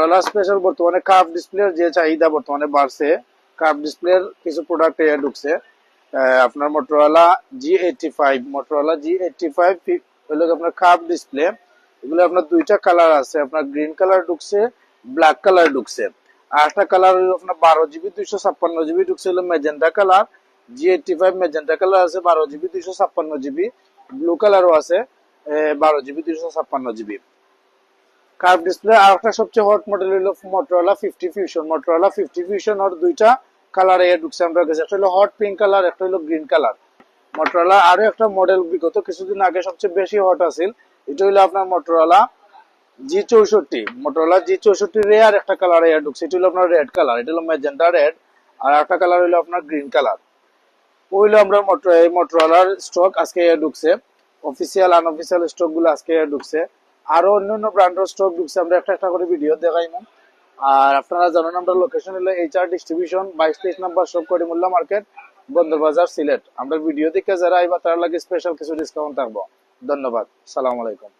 Colour special বর্তমানে curve ডিসপ্লের যে চাহিদা বর্তমানে বাড়ছে কার্ভ ডিসপ্লের কিছু প্রোডাক্ট এ ঢুকছে। আপনার Motorola G eighty five Motorola G eighty five হলো আপনার কার্ভ ডিসপ্লে এগুলো আপনার দুইটা কালার আছে। আপনার গ্রিন কালার ঢুকছে ব্ল্যাক কালার ঢুকছে। একটা কালার হলো আপনার বারো জিবি দুইশো ছাপ্পান্ন জিবি ঢুকছে হলো magenta colour G eighty five magenta colour আছে, বারো জিবি দুইশো ছাপ্পান্ন জিবি ব্লু কালারও আছে বারো জিবি দুইশো ছাপ্পান্ন জিবি কার্ভ ডিসপ্লে, আর একটা সবচেয়ে হট মডেল হলো Motorola fifty fusion Motorola fifty fusion ওর দুইটা কালার এ ঢুকছে আমরা কাছে একটা হলো হট পিঙ্ক কালার একটা হলো গ্রিন কালার মোটরোলা আরও একটা মডেল বিগত কিছুদিন আগে সবচেয়ে বেশি হট আছিল। এটা হলো আপনার মোটরোলা জি চৌষট্টি। মোটরোলা জি চৌষট্টি রেয়ার একটা কালার এ ঢুকছে। এটা হলো আপনার রেড কালার এটা হলো ম্যাজেন্টা রেড আর একটা কালার হলো আপনার গ্রিন কালার ওইলো আমরা মোটর এই মোটরোলার স্টক আজকে ঢুকছে। অফিসিয়াল আনঅফিসিয়াল স্টকগুলো আজকে ঢুকছে। আরও অন্যান্য ব্র্যান্ডের স্টক ঢুকছে, আমরা একটা একটা করে ভিডিও দেখাইমু। আর আপনারা জানেন, আমরা লোকেশন হলো এইচআর ডিস্ট্রিবিউশন বাইশ তেইশ নাম্বার সব করি মোল্লা মার্কেট বন্দরবাজার, সিলেট। আমরা ভিডিও দেখে যারা আইবা, তার লাগে স্পেশাল কিছু ডিসকাউন্ট থাকব। ধন্যবাদ। সালাম আলাইকুম।